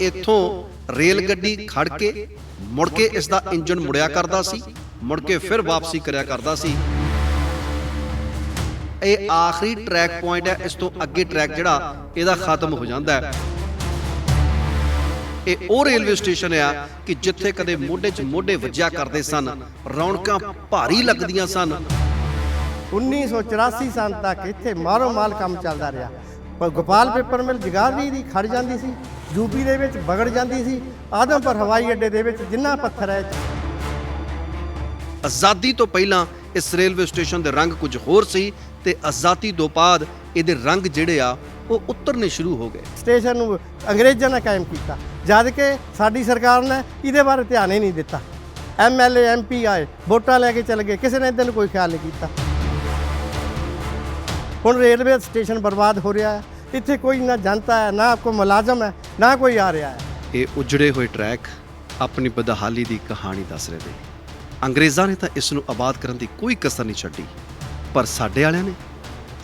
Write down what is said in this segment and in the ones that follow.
ਇੱਥੋਂ ਰੇਲ ਗੱਡੀ ਖੜ ਕੇ ਮੁੜ ਕੇ ਇਸ ਦਾ ਇੰਜਨ ਮੁੜਿਆ ਕਰਦਾ ਸੀ, ਮੁੜ ਕੇ ਫਿਰ ਵਾਪਸੀ ਕਰਿਆ ਕਰਦਾ ਸੀ। ਇਹ ਆਖਰੀ ਟਰੈਕ ਪੁਆਇੰਟ ਹੈ, ਇਸ ਤੋਂ ਅੱਗੇ ਟਰੈਕ ਜਿਹੜਾ, ਇਹਦਾ ਖਤਮ ਹੋ ਜਾਂਦਾ ਹੈ। ਇਹ ਉਹ ਰੇਲਵੇ ਸਟੇਸ਼ਨ ਆ ਕਿ ਜਿੱਥੇ ਕਦੇ ਮੋਢੇ 'ਚ ਮੋਢੇ ਵੱਜਿਆ ਕਰਦੇ ਸਨ, ਰੌਣਕਾਂ ਭਾਰੀ ਲੱਗਦੀਆਂ ਸਨ। 1984 ਸਾਲ ਤੱਕ ਇੱਥੇ ਮਾਰੋ ਮਾਲ ਕੰਮ ਚੱਲਦਾ ਰਿਹਾ। ਪਰ ਗੋਪਾਲ ਪੇਪਰ ਮਿਲ ਜਗਾਦਰੀ ਦੀ ਖੜ ਜਾਂਦੀ ਸੀ ਯੂਪੀ ਦੇ ਵਿੱਚ ਵਗੜ ਜਾਂਦੀ ਸੀ ਆਦਮਪੁਰ ਹਵਾਈ ਅੱਡੇ ਦੇ ਵਿੱਚ ਜਿੰਨਾ ਪੱਥਰ ਹੈ। ਆਜ਼ਾਦੀ ਤੋਂ ਪਹਿਲਾਂ ਇਸ ਰੇਲਵੇ ਸਟੇਸ਼ਨ ਦੇ ਰੰਗ ਕੁਝ ਹੋਰ ਸੀ ਤੇ ਆਜ਼ਾਦੀ ਤੋਂ ਬਾਅਦ ਇਹਦੇ ਰੰਗ ਜਿਹੜੇ ਆ ਉਹ ਉਤਰਨੇ ਸ਼ੁਰੂ ਹੋ ਗਏ। ਸਟੇਸ਼ਨ ਨੂੰ ਅੰਗਰੇਜ਼ਾਂ ਨੇ ਕਾਇਮ ਕੀਤਾ ਜਦ ਕਿ ਸਾਡੀ ਸਰਕਾਰ ਨੇ ਇਹਦੇ ਬਾਰੇ ਧਿਆਨ ਹੀ ਨਹੀਂ ਦਿੱਤਾ। ਐਮਐਲਏ ਐਮਪੀ ਆਏ ਵੋਟਾਂ ਲੈ ਕੇ ਚਲੇ ਗਏ ਕਿਸੇ ਨੇ ਇਹਦੇ ਨੂੰ ਕੋਈ ਖਿਆਲ ਨਹੀਂ ਕੀਤਾ। ਹੁਣ ਰੇਲਵੇ ਸਟੇਸ਼ਨ ਬਰਬਾਦ ਹੋ ਰਿਹਾ ਹੈ। ਇੱਥੇ ਕੋਈ ਨਾ ਜਨਤਾ ਹੈ, ਨਾ ਕੋਈ ਮੁਲਾਜ਼ਮ ਹੈ, ਨਾ ਕੋਈ ਆ ਰਿਹਾ ਹੈ। ਇਹ ਉਜੜੇ ਹੋਏ ਟਰੈਕ ਆਪਣੀ ਬਦਹਾਲੀ ਦੀ ਕਹਾਣੀ ਦੱਸ ਰਹੇ ਨੇ। ਅੰਗਰੇਜ਼ਾਂ ਨੇ ਤਾਂ ਇਸ ਨੂੰ ਆਬਾਦ ਕਰਨ ਦੀ ਕੋਈ ਕਸਰ ਨਹੀਂ ਛੱਡੀ। ਪਰ ਸਾਡੇ ਵਾਲਿਆਂ ਨੇ,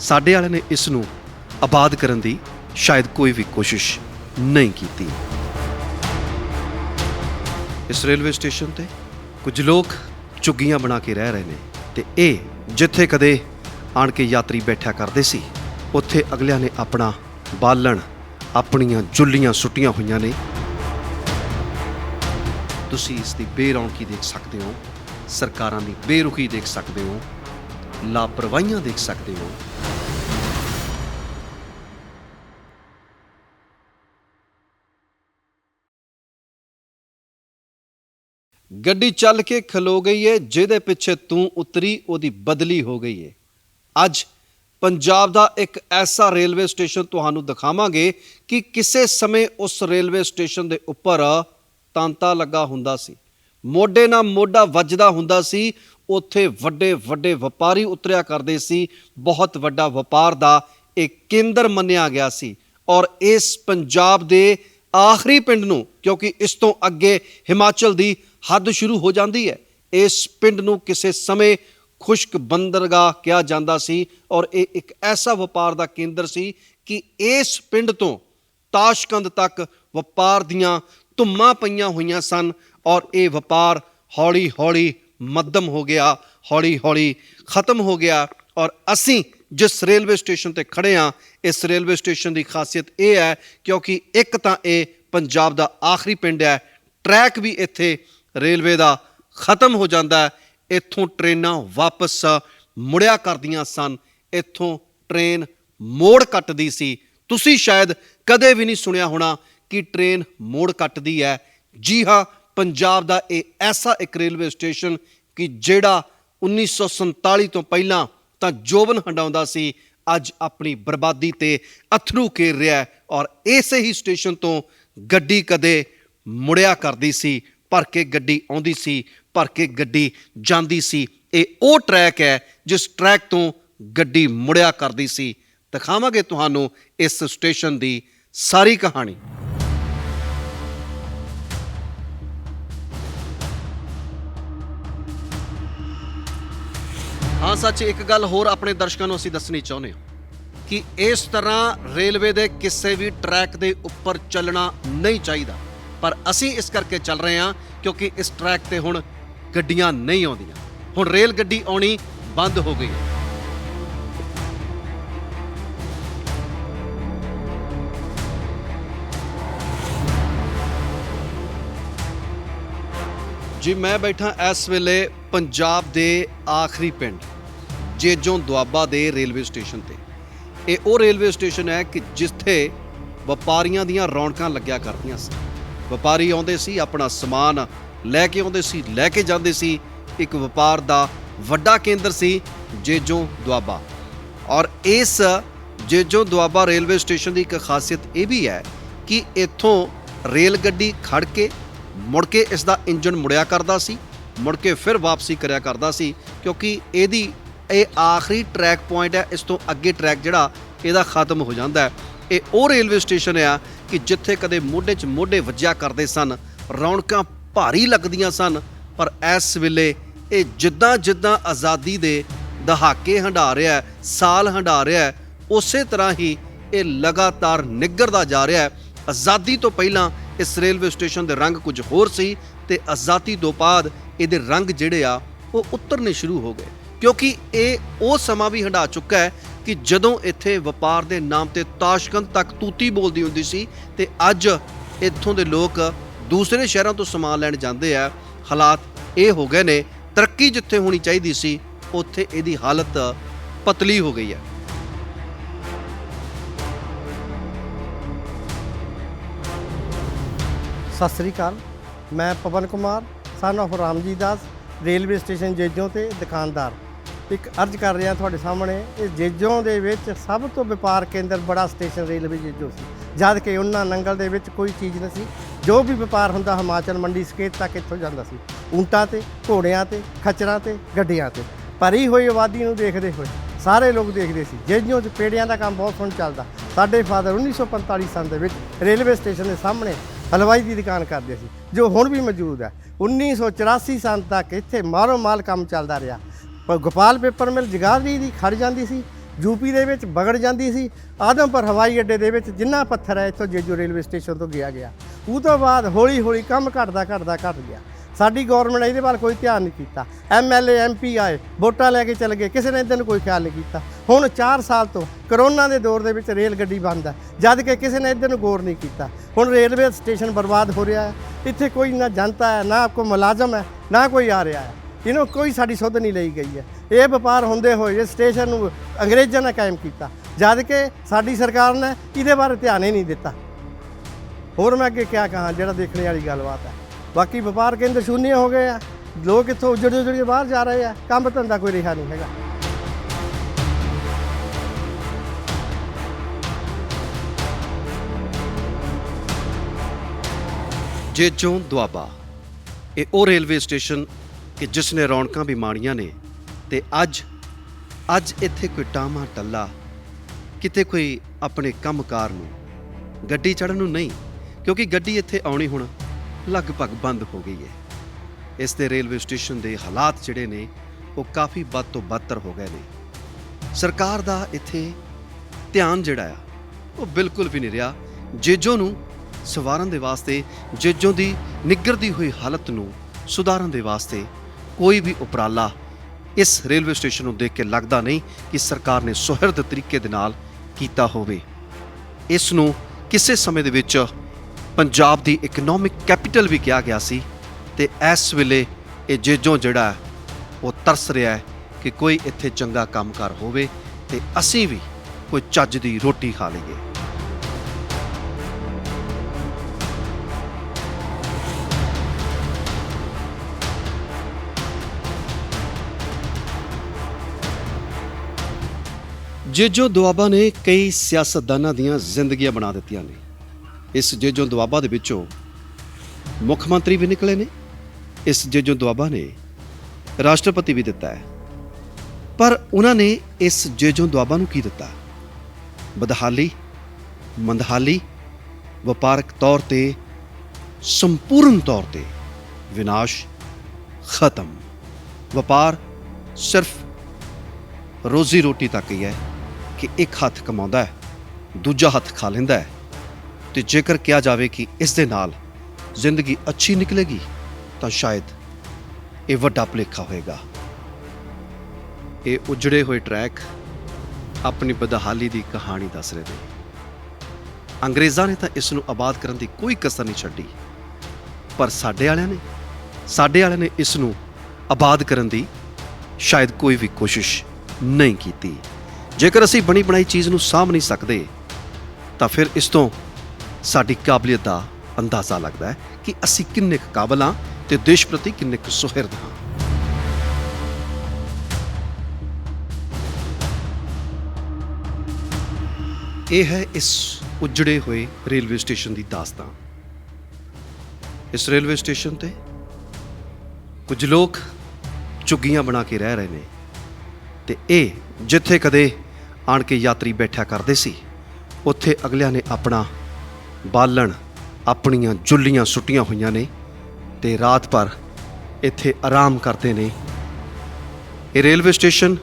ਸਾਡੇ ਵਾਲਿਆਂ ਨੇ ਇਸ ਨੂੰ ਆਬਾਦ ਕਰਨ ਦੀ ਸ਼ਾਇਦ ਕੋਈ ਵੀ ਕੋਸ਼ਿਸ਼ ਨਹੀਂ ਕੀਤੀ। ਇਸ ਰੇਲਵੇ ਸਟੇਸ਼ਨ ਤੇ ਕੁਝ ਲੋਕ ਝੁੱਗੀਆਂ ਬਣਾ ਕੇ ਰਹਿ ਰਹੇ ਨੇ ਤੇ ਇਹ ਜਿੱਥੇ ਕਦੇ ਆਣ ਕੇ ਯਾਤਰੀ ਬੈਠਿਆ ਕਰਦੇ ਸੀ। ਉੱਥੇ ਅਗਲਿਆਂ ਨੇ ਆਪਣਾ ਬਾਲਣ, ਆਪਣੀਆਂ ਜੁੱਲੀਆਂ ਸੁੱਟੀਆਂ ਹੋਈਆਂ ਨੇ। ਤੁਸੀਂ ਇਸ ਦੀ ਬੇਰੌਣਕੀ ਦੇਖ ਸਕਦੇ ਹੋ, ਸਰਕਾਰਾਂ ਦੀ ਬੇਰੁਖੀ ਦੇਖ ਸਕਦੇ ਹੋ, ਲਾਪਰਵਾਹੀਆਂ ਦੇਖ ਸਕਦੇ ਹੋ। ਗੱਡੀ ਚੱਲ ਕੇ ਖਲੋ ਗਈ ਏ, ਜਿਹਦੇ ਪਿੱਛੇ ਤੂੰ ਉਤਰੀ, ਉਹਦੀ ਬਦਲੀ ਹੋ ਗਈ ਏ। ਅੱਜ ਪੰਜਾਬ ਦਾ ਇੱਕ ਐਸਾ ਰੇਲਵੇ ਸਟੇਸ਼ਨ ਤੁਹਾਨੂੰ ਦਿਖਾਵਾਂਗੇ ਕਿ ਕਿਸੇ ਸਮੇਂ ਉਸ ਰੇਲਵੇ ਸਟੇਸ਼ਨ ਦੇ ਉੱਪਰ ਤਾਂਤਾ ਲੱਗਾ ਹੁੰਦਾ ਸੀ। ਮੋਢੇ ਨਾਲ ਮੋਢਾ ਵੱਜਦਾ ਹੁੰਦਾ ਸੀ। ਉੱਥੇ ਵੱਡੇ ਵੱਡੇ ਵਪਾਰੀ ਉਤਰਿਆ ਕਰਦੇ ਸੀ। ਬਹੁਤ ਵੱਡਾ ਵਪਾਰ ਦਾ ਇਹ ਕੇਂਦਰ ਮੰਨਿਆ ਗਿਆ ਸੀ। ਔਰ ਇਸ ਪੰਜਾਬ ਦੇ ਆਖਰੀ ਪਿੰਡ ਨੂੰ, ਕਿਉਂਕਿ ਇਸ ਤੋਂ ਅੱਗੇ ਹਿਮਾਚਲ ਦੀ ਹੱਦ ਸ਼ੁਰੂ ਹੋ ਜਾਂਦੀ ਹੈ, ਇਸ ਪਿੰਡ ਨੂੰ ਕਿਸੇ ਸਮੇਂ ਖੁਸ਼ਕ ਬੰਦਰਗਾਹ ਕਿਹਾ ਜਾਂਦਾ ਸੀ ਔਰ ਇਹ ਇੱਕ ਐਸਾ ਵਪਾਰ ਦਾ ਕੇਂਦਰ ਸੀ ਕਿ ਇਸ ਪਿੰਡ ਤੋਂ ਤਾਸ਼ਕੰਦ ਤੱਕ ਵਪਾਰ ਦੀਆਂ ਧੁੰਮਾਂ ਪਈਆਂ ਹੋਈਆਂ ਸਨ ਔਰ ਇਹ ਵਪਾਰ ਹੌਲੀ ਹੌਲੀ ਮੱਧਮ ਹੋ ਗਿਆ ਹੌਲੀ ਹੌਲੀ ਖਤਮ ਹੋ ਗਿਆ ਔਰ ਅਸੀਂ ਜਿਸ ਰੇਲਵੇ ਸਟੇਸ਼ਨ ਤੇ ਖੜੇ ਆ ਇਸ ਰੇਲਵੇ ਸਟੇਸ਼ਨ ਦੀ ਖਾਸੀਅਤ ਇਹ ਹੈ ਕਿਉਂਕਿ ਇੱਕ ਤਾਂ ਇਹ ਪੰਜਾਬ ਦਾ ਆਖਰੀ ਪਿੰਡ ਹੈ, ਟਰੈਕ ਵੀ ਇੱਥੇ ਰੇਲਵੇ ਦਾ ਖਤਮ ਹੋ ਜਾਂਦਾ ਹੈ ਇੱਥੋਂ ਟ੍ਰੇਨਾਂ ਵਾਪਸ ਮੁੜਿਆ ਕਰਦੀਆਂ ਸਨ। ਇੱਥੋਂ ਟ੍ਰੇਨ ਮੋੜ ਕੱਟਦੀ ਸੀ। ਤੁਸੀਂ ਸ਼ਾਇਦ ਕਦੇ ਵੀ ਨਹੀਂ ਸੁਣਿਆ ਹੋਣਾ ਕਿ ਟ੍ਰੇਨ ਮੋੜ ਕੱਟਦੀ ਹੈ। ਜੀ ਹਾਂ, ਪੰਜਾਬ ਦਾ ਇਹ ਐਸਾ ਇੱਕ ਰੇਲਵੇ ਸਟੇਸ਼ਨ ਕਿ ਜਿਹੜਾ 1947 ਤੋਂ ਪਹਿਲਾਂ ਤਾਂ ਜੋਬਨ ਹੰਡਾਉਂਦਾ ਸੀ, ਅੱਜ ਆਪਣੀ ਬਰਬਾਦੀ ਤੇ ਅਥਰੂ ਘੇਰ ਰਿਹਾ ਔਰ ਇਸੇ ਹੀ ਸਟੇਸ਼ਨ ਤੋਂ ਗੱਡੀ ਕਦੇ ਮੁੜਿਆ ਕਰਦੀ ਸੀ। ਭਰ ਕੇ ਗੱਡੀ ਆਉਂਦੀ ਸੀ ਭਰ ਕੇ ਗੱਡੀ ਜਾਂਦੀ ਸੀ। ਇਹ ਉਹ ਟਰੈਕ ਹੈ ਜਿਸ ਟਰੈਕ ਤੋਂ ਗੱਡੀ ਮੁੜਿਆ ਕਰਦੀ ਸੀ। ਦਿਖਾਵਾਂਗੇ ਤੁਹਾਨੂੰ ਇਸ ਸਟੇਸ਼ਨ ਦੀ ਸਾਰੀ ਕਹਾਣੀ। ਹਾਂ, ਸੱਚ ਇੱਕ ਗੱਲ ਹੋਰ ਆਪਣੇ ਦਰਸ਼ਕਾਂ ਨੂੰ ਅਸੀਂ ਦੱਸਣੀ ਚਾਹੁੰਦੇ ਹਾਂ ਕਿ ਇਸ ਤਰ੍ਹਾਂ ਰੇਲਵੇ ਦੇ ਕਿਸੇ ਵੀ ਟਰੈਕ ਦੇ ਉੱਪਰ ਚੱਲਣਾ ਨਹੀਂ ਚਾਹੀਦਾ। ਪਰ ਅਸੀਂ ਇਸ ਕਰਕੇ ਚੱਲ ਰਹੇ ਹਾਂ ਕਿਉਂਕਿ ਇਸ ਟਰੈਕ ਤੇ ਹੁਣ ਗੱਡੀਆਂ ਨਹੀਂ ਆਉਂਦੀਆਂ। ਹੁਣ ਰੇਲ ਗੱਡੀ ਆਉਣੀ ਬੰਦ ਹੋ ਗਈ ਹੈ। ਜੀ, ਮੈਂ ਬੈਠਾ ਇਸ ਵੇਲੇ ਪੰਜਾਬ ਦੇ ਆਖਰੀ ਪਿੰਡ, ਜੇਜੋਂ ਦੁਆਬਾ ਦੇ ਰੇਲਵੇ ਸਟੇਸ਼ਨ ਤੇ। ਇਹ ਉਹ ਰੇਲਵੇ ਸਟੇਸ਼ਨ ਹੈ ਕਿ ਜਿੱਥੇ ਵਪਾਰੀਆਂ ਦੀਆਂ ਰੌਣਕਾਂ ਲੱਗਿਆ ਕਰਦੀਆਂ ਸੀ। ਵਪਾਰੀ ਆਉਂਦੇ ਸੀ ਆਪਣਾ ਸਮਾਨ ਲੈ ਕੇ ਆਉਂਦੇ ਸੀ, ਲੈ ਕੇ ਜਾਂਦੇ ਸੀ। ਇੱਕ ਵਪਾਰ ਦਾ ਵੱਡਾ ਕੇਂਦਰ ਸੀ ਜੇਜੋਂ ਦੁਆਬਾ। ਔਰ ਇਸ ਜੇਜੋਂ ਦੁਆਬਾ ਰੇਲਵੇ ਸਟੇਸ਼ਨ ਦੀ ਇੱਕ ਖਾਸੀਅਤ ਇਹ ਵੀ ਹੈ ਕਿ ਇੱਥੋਂ ਰੇਲ ਗੱਡੀ ਖੜ ਕੇ ਮੁੜ ਕੇ ਇਸ ਦਾ ਇੰਜਨ ਮੁੜਿਆ ਕਰਦਾ ਸੀ, ਮੁੜ ਕੇ ਫਿਰ ਵਾਪਸੀ ਕਰਿਆ ਕਰਦਾ ਸੀ, ਕਿਉਂਕਿ ਇਹਦੀ ਇਹ ਆਖਰੀ ਟਰੈਕ ਪੁਆਇੰਟ ਹੈ, ਇਸ ਤੋਂ ਅੱਗੇ ਟਰੈਕ ਜਿਹੜਾ ਇਹਦਾ ਖਤਮ ਹੋ ਜਾਂਦਾ ਹੈ। ਇਹ ਉਹ ਰੇਲਵੇ ਸਟੇਸ਼ਨ ਆ ਕਿ ਜਿੱਥੇ ਕਦੇ ਮੋਢੇ 'ਚ ਮੋਢੇ ਵੱਜਿਆ ਕਰਦੇ ਸਨ, ਰੌਣਕਾਂ ਭਾਰੀ ਲੱਗਦੀਆਂ ਸਨ, ਪਰ ਇਸ ਵੇਲੇ ਇਹ ਜਿੱਦਾਂ ਜਿੱਦਾਂ ਆਜ਼ਾਦੀ ਦੇ ਦਹਾਕੇ ਹੰਢਾ ਰਿਹਾ ਸਾਲ ਹੰਢਾ ਰਿਹਾ ਉਸੇ ਤਰ੍ਹਾਂ ਹੀ ਇਹ ਲਗਾਤਾਰ ਨਿੱਘਰਦਾ ਜਾ ਰਿਹਾ ਹੈ। ਆਜ਼ਾਦੀ ਤੋਂ ਪਹਿਲਾਂ ਇਸ ਰੇਲਵੇ ਸਟੇਸ਼ਨ ਦੇ ਰੰਗ ਕੁਝ ਹੋਰ ਸੀ ਤੇ ਆਜ਼ਾਦੀ ਤੋਂ ਬਾਅਦ ਇਹਦੇ ਰੰਗ ਜਿਹੜੇ ਆ, ਉਹ ਉਤਰਨੇ ਸ਼ੁਰੂ ਹੋ ਗਏ। ਕਿਉਂਕਿ ਇਹ ਉਹ ਸਮਾਂ ਵੀ ਹੰਢਾ ਚੁੱਕਾ ਹੈ ਕਿ ਜਦੋਂ ਇੱਥੇ ਵਪਾਰ ਦੇ ਨਾਮ ਤੇ ਤਾਸ਼ਕੰਦ ਤੱਕ ਤੂਤੀ ਬੋਲਦੀ ਹੁੰਦੀ ਸੀ ਤੇ ਅੱਜ ਇੱਥੋਂ ਦੇ ਲੋਕ ਦੂਸਰੇ ਸ਼ਹਿਰਾਂ ਤੋਂ ਸਮਾਨ ਲੈਣ ਜਾਂਦੇ ਆ, ਹਾਲਾਤ ਇਹ ਹੋ ਗਏ ਨੇ, ਤਰੱਕੀ ਜਿੱਥੇ ਹੋਣੀ ਚਾਹੀਦੀ ਸੀ, ਉੱਥੇ ਇਹਦੀ ਹਾਲਤ ਪਤਲੀ ਹੋ ਗਈ ਹੈ। ਸਤਿ ਸ੍ਰੀ ਅਕਾਲ, ਮੈਂ Pawan Kumar son of Ramji Das, railway station Jejon ਤੇ ਦੁਕਾਨਦਾਰ। ਇੱਕ ਅਰਜ਼ ਕਰ ਰਿਹਾ ਤੁਹਾਡੇ ਸਾਹਮਣੇ, ਇਹ ਜੇਜੋਂ ਦੇ ਵਿੱਚ ਸਭ ਤੋਂ ਵਪਾਰ ਕੇਂਦਰ ਬੜਾ ਸਟੇਸ਼ਨ ਰੇਲਵੇ ਜੇਜੋਂ ਸੀ। ਜਦ ਕਿ ਉਹਨਾਂ ਨੰਗਲ ਦੇ ਵਿੱਚ ਕੋਈ ਚੀਜ਼ ਨਹੀਂ ਸੀ ਜੋ ਵੀ ਵਪਾਰ ਹੁੰਦਾ ਹਿਮਾਚਲ ਮੰਡੀ ਸਕੇਤ ਤੱਕ ਇੱਥੋਂ ਜਾਂਦਾ ਸੀ। ਊਂਟਾਂ ਤੇ, ਘੋੜਿਆਂ ਤੇ, ਖੱਚਰਾਂ ਤੇ, ਗੱਡੀਆਂ ਤੇ। ਭਰੀ ਹੋਈ ਆਬਾਦੀ ਨੂੰ ਦੇਖਦੇ ਹੋਏ ਸਾਰੇ ਲੋਕ ਦੇਖਦੇ ਸੀ ਜੇਜੋਂ 'ਚ ਪੇੜਿਆਂ ਦਾ ਕੰਮ ਬਹੁਤ ਸੋਹਣਾ ਚੱਲਦਾ। ਸਾਡੇ ਫਾਦਰ 1945 ਸਾਲ ਦੇ ਵਿੱਚ ਰੇਲਵੇ ਸਟੇਸ਼ਨ ਦੇ ਸਾਹਮਣੇ ਹਲਵਾਈ ਦੀ ਦੁਕਾਨ ਕਰਦੇ ਸੀ, ਜੋ ਹੁਣ ਵੀ ਮੌਜੂਦ ਹੈ। 1984 ਸਾਲ ਤੱਕ ਇੱਥੇ ਮਾਰੋ ਮਾਲ ਕੰਮ ਚੱਲਦਾ ਰਿਹਾ। ਪਰ ਗੋਪਾਲ ਪੇਪਰ ਮਿਲ ਜਗਾਦਰੀ ਦੀ ਖੜ ਜਾਂਦੀ ਸੀ, ਯੂਪੀ ਦੇ ਵਿੱਚ ਵਗੜ ਜਾਂਦੀ ਸੀ, ਆਦਮਪੁਰ ਹਵਾਈ ਅੱਡੇ ਦੇ ਵਿੱਚ ਜਿੰਨਾ ਪੱਥਰ ਹੈ, ਇੱਥੋਂ ਜੇਜੂ ਰੇਲਵੇ ਸਟੇਸ਼ਨ ਤੋਂ ਗਿਆ ਗਿਆ। ਉਹ ਤੋਂ ਬਾਅਦ ਹੌਲੀ ਹੌਲੀ ਕੰਮ ਘਟਦਾ ਘਟਦਾ ਘਟ ਗਿਆ। ਸਾਡੀ ਗਵਰਨਮੈਂਟ ਇਹਦੇ ਵੱਲ ਕੋਈ ਧਿਆਨ ਨਹੀਂ ਕੀਤਾ। ਐਮਐਲਏ ਐਮਪੀ ਆਏ, ਵੋਟਾਂ ਲੈ ਕੇ ਚਲੇ ਗਏ, ਕਿਸੇ ਨੇ ਇਹਦੇ ਨੂੰ ਕੋਈ ਖਿਆਲ ਨਹੀਂ ਕੀਤਾ। ਹੁਣ 4 ਸਾਲ ਤੋਂ ਕਰੋਨਾ ਦੇ ਦੌਰ ਦੇ ਵਿੱਚ ਰੇਲ ਗੱਡੀ ਬੰਦ ਹੈ, ਜਦ ਕਿ ਕਿਸੇ ਨੇ ਇਹਦੇ ਨੂੰ ਗੌਰ ਨਹੀਂ ਕੀਤਾ। ਹੁਣ ਰੇਲਵੇ ਸਟੇਸ਼ਨ ਬਰਬਾਦ ਹੋ ਰਿਹਾ ਹੈ। ਇੱਥੇ ਕੋਈ ਨਾ ਜਨਤਾ ਹੈ, ਨਾ ਕੋਈ ਮੁਲਾਜ਼ਮ ਹੈ, ਨਾ ਕੋਈ ਆ ਰਿਹਾ ਹੈ। ਇਹਨੂੰ ਕੋਈ ਸਾਡੀ ਸੁੱਧ ਨਹੀਂ ਲਈ ਗਈ ਹੈ। ਇਹ ਵਪਾਰ ਹੁੰਦੇ ਹੋਏ ਸਟੇਸ਼ਨ ਨੂੰ ਅੰਗਰੇਜ਼ਾਂ ਨੇ ਕਾਇਮ ਕੀਤਾ। ਜਦ ਕਿ ਸਾਡੀ ਸਰਕਾਰ ਨੇ ਇਹਦੇ ਬਾਰੇ ਧਿਆਨ ਹੀ ਨਹੀਂ ਦਿੱਤਾ। ਹੋਰ ਮੈਂ ਅੱਗੇ ਕਿਆ ਕਹਾਂ, ਜਿਹੜਾ ਦੇਖਣ ਵਾਲੀ ਗੱਲਬਾਤ ਹੈ। ਬਾਕੀ ਵਪਾਰ ਕੇਂਦਰ ਸ਼ੂન્ય ਹੋ ਗਏ ਆ, ਲੋਕ ਇੱਥੋਂ ਉਜੜ ਉਜੜ ਬਾਹਰ ਜਾ ਰਹੇ ਆ, ਕੰਮ ਧੰਦਾ ਕੋਈ ਰਿਹਾ ਨਹੀਂ ਹੈਗਾ। ਜੇਜੋਂ ਦੁਆਬਾ, ਇਹ ਉਹ ਰੇਲਵੇ ਸਟੇਸ਼ਨ ਕਿ ਜਿਸ ਨੇ ਰੌਣਕਾਂ ਵੀ ਮਾਣੀਆਂ ਨੇ ਤੇ ਅੱਜ ਅੱਜ ਇੱਥੇ ਕੋਈ ਟਾਮਾ ਟੱਲਾ ਕਿਤੇ ਕੋਈ ਆਪਣੇ ਕੰਮਕਾਰ ਨੂੰ, ਗੱਡੀ ਚੜਨ ਨੂੰ ਨਹੀਂ। ਕਿਉਂਕਿ ਗੱਡੀ ਇੱਥੇ ਆਉਣੀ ਹੁਣ ਲਗਭਗ ਬੰਦ ਹੋ ਗਈ ਹੈ। ਇਸ ਦੇ ਰੇਲਵੇ ਸਟੇਸ਼ਨ ਦੇ ਹਾਲਾਤ ਜਿਹੜੇ ਨੇ, ਉਹ ਕਾਫੀ ਵੱਧ ਤੋਂ ਬਦਤਰ ਹੋ ਗਏ ਨੇ। ਸਰਕਾਰ ਦਾ ਇੱਥੇ ਧਿਆਨ ਜਿਹੜਾ ਆ, ਉਹ ਬਿਲਕੁਲ ਵੀ ਨਹੀਂ ਰਿਹਾ। ਜੇਜੋ ਨੂੰ ਸਵਾਰਨ ਦੇ ਵਾਸਤੇ, ਜੇਜੋ ਦੀ ਨਿੱਗਰਦੀ ਹੋਈ ਹਾਲਤ ਨੂੰ ਸੁਧਾਰਨ ਦੇ ਵਾਸਤੇ ਕੋਈ ਵੀ ਉਪਰਾਲਾ ਇਸ ਰੇਲਵੇ ਸਟੇਸ਼ਨ ਨੂੰ ਦੇਖ ਕੇ ਲੱਗਦਾ ਨਹੀਂ ਕਿ ਸਰਕਾਰ ਨੇ ਸੁਹਿਰਦ ਤਰੀਕੇ ਦੇ ਨਾਲ ਕੀਤਾ ਹੋਵੇ। ਇਸ ਨੂੰ ਕਿਸੇ ਸਮੇਂ ਦੇ ਵਿੱਚ ਪੰਜਾਬ ਦੀ ਇਕਨੋਮਿਕ ਕੈਪੀਟਲ ਵੀ ਕਿਹਾ ਗਿਆ ਸੀ ਤੇ ਇਸ ਵੇਲੇ ਇਹ ਜੇਜੋਂ ਜਿਹੜਾ ਉਹ ਤਰਸ ਰਿਹਾ ਹੈ ਕਿ ਕੋਈ ਇੱਥੇ ਚੰਗਾ ਕੰਮ ਕੰਮਕਾਰ ਹੋਵੇ ਤੇ ਅਸੀਂ ਵੀ ਕੋਈ ਚੱਜ ਦੀ ਰੋਟੀ ਖਾ ਲਈਏ। ਜੇਜੋ ਦੁਆਬਾ ਨੇ ਕਈ ਸਿਆਸਤਦਾਨਾਂ ਦੀਆਂ ਜ਼ਿੰਦਗੀਆਂ ਬਣਾ ਦਿੱਤੀਆਂ ਨੇ। ਇਸ ਜੇਜੋਂ ਦੁਆਬਾ ਦੇ ਵਿੱਚੋਂ ਮੁੱਖ ਮੰਤਰੀ ਵੀ ਨਿਕਲੇ ਨੇ, ਇਸ ਜੇਜੋਂ ਦੁਆਬਾ ਨੇ ਰਾਸ਼ਟਰਪਤੀ ਵੀ ਦਿੱਤਾ ਹੈ। ਪਰ ਉਹਨਾਂ ਨੇ ਇਸ ਜੇਜੋਂ ਦੁਆਬਾ ਨੂੰ ਕੀ ਦਿੱਤਾ? ਬਦਹਾਲੀ, ਮੰਦਹਾਲੀ, ਵਪਾਰਕ ਤੌਰ ਤੇ, ਸੰਪੂਰਨ ਤੌਰ ਤੇ ਵਿਨਾਸ਼, ਖਤਮ। ਵਪਾਰ ਸਿਰਫ ਰੋਜ਼ੀ ਰੋਟੀ ਤੱਕ ਹੀ ਹੈ ਕਿ ਇੱਕ ਹੱਥ ਕਮਾਉਂਦਾ ਹੈ, ਦੂਜਾ ਹੱਥ ਖਾ ਲੈਂਦਾ ਹੈ। ਤੇ ਜੇਕਰ ਕਿਹਾ ਜਾਵੇ ਕਿ ਇਸ ਦੇ ਨਾਲ ਜ਼ਿੰਦਗੀ ਅੱਛੀ ਨਿਕਲੇਗੀ, ਤਾਂ ਸ਼ਾਇਦ ਇਹ ਵੱਡਾ ਭੁਲੇਖਾ ਹੋਏਗਾ। ਇਹ ਉਜੜੇ ਹੋਏ ਟਰੈਕ ਆਪਣੀ ਬਦਹਾਲੀ ਦੀ ਕਹਾਣੀ ਦੱਸ ਰਹੇ ਨੇ। ਅੰਗਰੇਜ਼ਾਂ ਨੇ ਤਾਂ ਇਸ ਨੂੰ ਆਬਾਦ ਕਰਨ ਦੀ ਕੋਈ ਕਸਰ ਨਹੀਂ ਛੱਡੀ। ਪਰ ਸਾਡੇ ਵਾਲਿਆਂ ਨੇ, ਸਾਡੇ ਵਾਲਿਆਂ ਨੇ ਇਸ ਨੂੰ ਆਬਾਦ ਕਰਨ ਦੀ ਸ਼ਾਇਦ ਕੋਈ ਵੀ ਕੋਸ਼ਿਸ਼ ਨਹੀਂ ਕੀਤੀ। ਜੇਕਰ ਅਸੀਂ ਬਣੀ ਬਣਾਈ ਚੀਜ਼ ਨੂੰ ਸਾਂਭ ਨਹੀਂ ਸਕਦੇ, ਤਾਂ ਫਿਰ ਇਸ ਤੋਂ ਸਾਡੀ ਕਾਬਲੀਅਤ ਦਾ ਅੰਦਾਜ਼ਾ ਲੱਗਦਾ ਹੈ ਕਿ ਅਸੀਂ ਕਿੰਨੇ ਕੁ ਕਾਬਲ ਹਾਂ ਤੇ ਦੇਸ਼ ਪ੍ਰਤੀ ਕਿੰਨੇ ਕੁ ਸੁਹਿਰਦ ਹਾਂ। ਇਹ ਹੈ ਇਸ ਉਜੜੇ ਹੋਏ ਰੇਲਵੇ ਸਟੇਸ਼ਨ ਦੀ ਦਾਸਤਾਨ। ਇਸ ਰੇਲਵੇ ਸਟੇਸ਼ਨ ਤੇ ਕੁਝ ਲੋਕ ਝੁੱਗੀਆਂ ਬਣਾ ਕੇ ਰਹਿ ਰਹੇ ਨੇ ਤੇ ਇਹ ਜਿੱਥੇ ਕਦੇ ਆਣ ਕੇ ਯਾਤਰੀ ਬੈਠਿਆ ਕਰਦੇ ਸੀ, ਉੱਥੇ ਅਗਲਿਆਂ ਨੇ ਆਪਣਾ ਬਾਲਣ ਆਪਣੀਆਂ ਜੁੱਲੀਆਂ ਸੁੱਟੀਆਂ ਹੋਈਆਂ ਨੇ ਤੇ ਰਾਤ ਭਰ ਇੱਥੇ ਆਰਾਮ ਕਰਦੇ ਨੇ। ਇਹ ਰੇਲਵੇ ਸਟੇਸ਼ਨ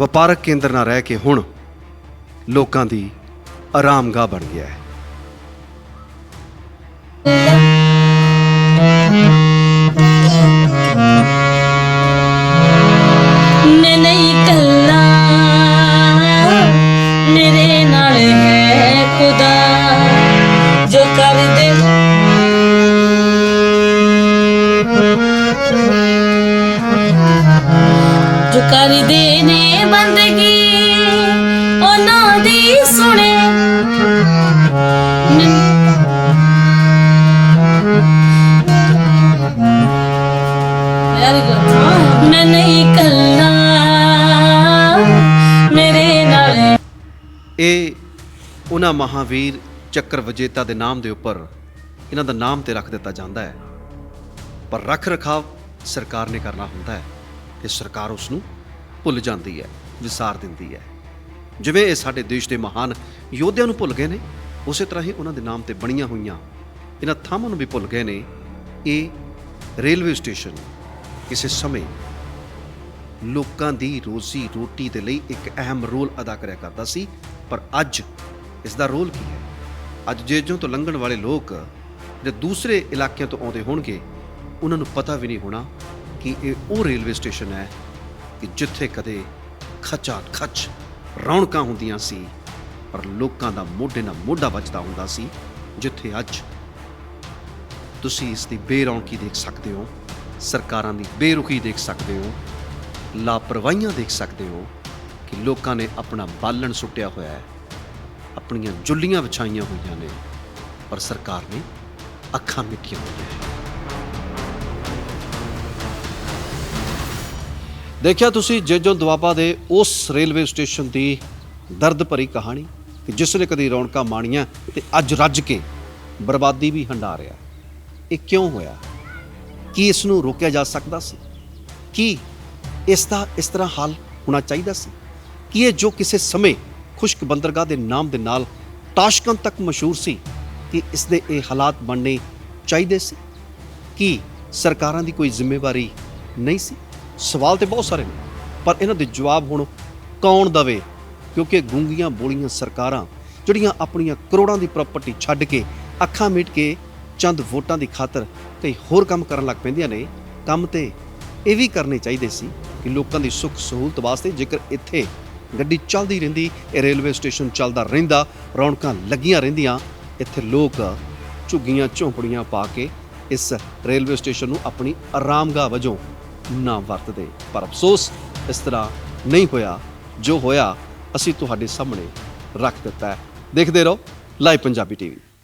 ਵਪਾਰਕ ਕੇਂਦਰ ਨਾ ਰਹਿ ਕੇ ਹੁਣ ਲੋਕਾਂ ਦੀ ਆਰਾਮਗਾਹ ਬਣ ਗਿਆ ਹੈ। खुदा ਕਰਦੇ ਨੇ ਬੰਦਗੀ। ਉਹਨਾਂ ਦੀ ਸੁਣੇ। ਮੈਂ ਨਹੀਂ ਕੱਲਾ। ਮੇਰੇ ਨਾਲ ਇਹ ਉਹਨਾਂ ਮਹਾਵੀਰ ਚੱਕਰ ਵਿਜੇਤਾ ਦੇ ਨਾਮ ਦੇ ਉੱਪਰ ਇਹਨਾਂ ਦਾ ਨਾਮ ਤੇ ਰੱਖ ਦਿੱਤਾ ਜਾਂਦਾ ਹੈ। ਪਰ ਰੱਖ ਰਖਾਵ ਸਰਕਾਰ ਨੇ ਕਰਨਾ ਹੁੰਦਾ ਹੈ ਤੇ ਸਰਕਾਰ ਉਸ ਨੂੰ ਭੁੱਲ ਜਾਂਦੀ ਹੈ, ਵਿਸਾਰ ਦਿੰਦੀ ਹੈ। ਜਿਵੇਂ ਇਹ ਸਾਡੇ ਦੇਸ਼ ਦੇ ਮਹਾਨ ਯੋਧਿਆਂ ਨੂੰ ਭੁੱਲ ਗਏ ਨੇ, ਉਸੇ ਤਰ੍ਹਾਂ ਹੀ ਉਹਨਾਂ ਦੇ ਨਾਮ ਤੇ ਬਣੀਆਂ ਹੋਈਆਂ, ਇਹਨਾਂ ਥਾਵਾਂ ਨੂੰ ਵੀ ਭੁੱਲ ਗਏ ਨੇ, ਇਹ ਰੇਲਵੇ ਸਟੇਸ਼ਨ ਕਿਸੇ ਸਮੇਂ ਲੋਕਾਂ ਦੀ ਰੋਜ਼ੀ ਰੋਟੀ ਦੇ ਲਈ ਇੱਕ ਅਹਿਮ ਰੋਲ ਅਦਾ ਕਰਿਆ ਕਰਦਾ ਸੀ, ਪਰ ਅੱਜ ਇਸ ਦਾ ਰੋਲ ਕੀ ਹੈ? ਅੱਜ ਜੇਜੋਂ ਤੋਂ ਲੰਘਣ ਵਾਲੇ ਲੋਕ ਜਿਹੜੇ ਦੂਸਰੇ ਇਲਾਕਿਆਂ ਤੋਂ ਆਉਂਦੇ ਹੋਣਗੇ, ਉਹਨਾਂ ਨੂੰ ਪਤਾ ਵੀ ਨਹੀਂ ਹੋਣਾ ਕਿ ਇਹ ਉਹ ਰੇਲਵੇ ਸਟੇਸ਼ਨ ਹੈ ਕਿ ਜਿੱਥੇ ਕਦੇ ਖਚਾ ਖਚ ਰੌਣਕਾਂ ਹੁੰਦੀਆਂ ਸੀ, ਪਰ ਲੋਕਾਂ ਦਾ ਮੋਢੇ ਨਾਲ ਮੋਢਾ ਵੱਜਦਾ ਹੁੰਦਾ ਸੀ, ਜਿੱਥੇ ਅੱਜ ਤੁਸੀਂ ਇਸ ਦੀ ਬੇਰੌਣਕੀ ਦੇਖ ਸਕਦੇ ਹੋ, ਸਰਕਾਰਾਂ ਦੀ ਬੇਰੁਖੀ ਦੇਖ ਸਕਦੇ ਹੋ, ਲਾਪਰਵਾਹੀਆਂ ਦੇਖ ਸਕਦੇ ਹੋ ਕਿ ਲੋਕਾਂ ਨੇ ਆਪਣਾ ਬਾਲਣ ਸੁੱਟਿਆ ਹੋਇਆ ਹੈ, ਆਪਣੀਆਂ ਜੁੱਲੀਆਂ ਵਿਛਾਈਆਂ ਹੋਈਆਂ ਨੇ, ਪਰ ਸਰਕਾਰ ਨੇ ਅੱਖਾਂ ਮਿੱਟੀਆਂ ਹੋਈਆਂ ਦੇਖਿਆ ਤੁਸੀਂ ਜੇਜੋ ਦੁਆਬਾ ਦੇ ਉਸ ਰੇਲਵੇ ਸਟੇਸ਼ਨ ਦੀ ਦਰਦ ਭਰੀ ਕਹਾਣੀ, ਕਿ ਜਿਸ ਨੇ ਕਦੀ ਰੌਣਕਾਂ ਮਾਣੀਆਂ ਤੇ ਅੱਜ ਰੱਜ ਕੇ ਬਰਬਾਦੀ ਵੀ ਹੰਡਾ ਰਿਹਾ। ਇਹ ਕਿਉਂ ਹੋਇਆ? ਕੀ ਇਸ ਨੂੰ ਰੋਕਿਆ ਜਾ ਸਕਦਾ ਸੀ? ਕੀ ਇਸ ਦਾ ਇਸ ਤਰ੍ਹਾਂ ਹੱਲ ਹੋਣਾ ਚਾਹੀਦਾ ਸੀ? ਕਿ ਇਹ ਜੋ ਕਿਸੇ ਸਮੇਂ ਖੁਸ਼ਕ ਬੰਦਰਗਾਹ ਦੇ ਨਾਮ ਦੇ ਨਾਲ ਤਾਸ਼ਕੰਦ ਤੱਕ ਮਸ਼ਹੂਰ ਸੀ, ਕਿ ਇਸ ਦੇ ਇਹ ਹਾਲਾਤ ਬਣਨੇ ਚਾਹੀਦੇ ਸੀ? ਕੀ ਸਰਕਾਰਾਂ ਦੀ ਕੋਈ ਜ਼ਿੰਮੇਵਾਰੀ ਨਹੀਂ ਸੀ? ਸਵਾਲ ਤੇ ਬਹੁਤ ਸਾਰੇ ਨੇ, ਪਰ ਇਹਨਾਂ ਦੇ ਜਵਾਬ ਹੁਣ ਕੌਣ ਦਵੇ? ਕਿਉਂਕਿ ਗੂੰਗੀਆਂ ਬੋਲੀਆਂ ਸਰਕਾਰਾਂ, ਜਿਹੜੀਆਂ ਆਪਣੀਆਂ ਕਰੋੜਾਂ ਦੀ ਪ੍ਰਾਪਰਟੀ ਛੱਡ ਕੇ ਅੱਖਾਂ ਮੀਟ ਕੇ ਚੰਦ ਵੋਟਾਂ ਦੀ ਖਾਤਰ ਕਈ ਹੋਰ ਕੰਮ ਕਰਨ ਲੱਗ ਪੈਂਦੀਆਂ ਨੇ, ਕੰਮ ਤੇ ਇਹ ਵੀ ਕਰਨੇ ਚਾਹੀਦੇ ਸੀ ਕਿ ਲੋਕਾਂ ਦੀ ਸੁੱਖ ਸਹੂਲਤ ਵਾਸਤੇ ਜੇਕਰ ਇੱਥੇ ਗੱਡੀ ਚੱਲਦੀ ਰਹਿੰਦੀ, ਇਹ ਰੇਲਵੇ ਸਟੇਸ਼ਨ ਚੱਲਦਾ ਰਹਿੰਦਾ, ਰੌਣਕਾਂ ਲੱਗੀਆਂ ਰਹਿੰਦੀਆਂ, ਇੱਥੇ ਲੋਕ ਝੁੱਗੀਆਂ ਝੌਂਪੜੀਆਂ ਪਾ ਕੇ ਇਸ ਰੇਲਵੇ ਸਟੇਸ਼ਨ ਨੂੰ ਆਪਣੀ ਆਰਾਮਗਾਹ ਵਜੋਂ ਨਾ ਵਰਤਦੇ। ਪਰ ਅਫਸੋਸ, ਇਸ ਤਰ੍ਹਾਂ ਨਹੀਂ ਹੋਇਆ। ਜੋ ਹੋਇਆ, ਅਸੀਂ ਤੁਹਾਡੇ ਸਾਹਮਣੇ ਰੱਖ ਦਿੱਤਾ ਹੈ। ਦੇਖਦੇ ਰਹੋ, ਲਾਈਵ ਪੰਜਾਬੀ ਟੀਵੀ।